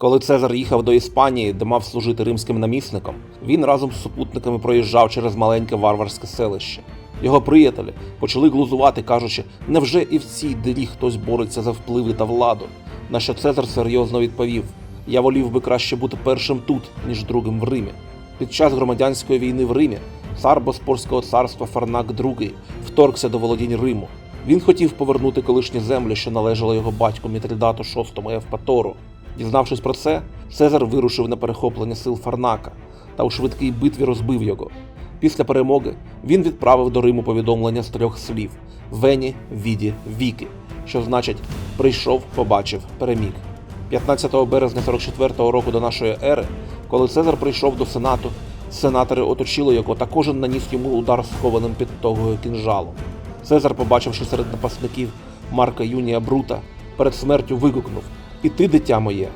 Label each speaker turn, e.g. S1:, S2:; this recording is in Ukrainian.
S1: Коли Цезар їхав до Іспанії, де мав служити римським намісником, він разом з супутниками проїжджав через маленьке варварське селище. Його приятелі почали глузувати, кажучи, невже і в цій дирі хтось бореться за впливи та владу? На що Цезар серйозно відповів: Я волів би краще бути першим тут, ніж другим в Римі. Під час громадянської війни в Римі цар Боспорського царства Фарнак II вторгся до володінь Риму. Він хотів повернути колишні землі, що належали його батьку Мітридату VI Евпатору. Дізнавшись про це, Цезар вирушив на перехоплення сил Фарнака та у швидкій битві розбив його. Після перемоги він відправив до Риму повідомлення з трьох слів: Вені, Віді, Віки, що значить прийшов, побачив, переміг. 15 березня 44-го року до нашої ери, коли Цезар прийшов до Сенату, сенатори оточили його та кожен наніс йому удар схованим під тогою кінжалом. Цезар, побачивши серед напасників Марка Юнія Брута, перед смертю вигукнув: І ти, дитя моє,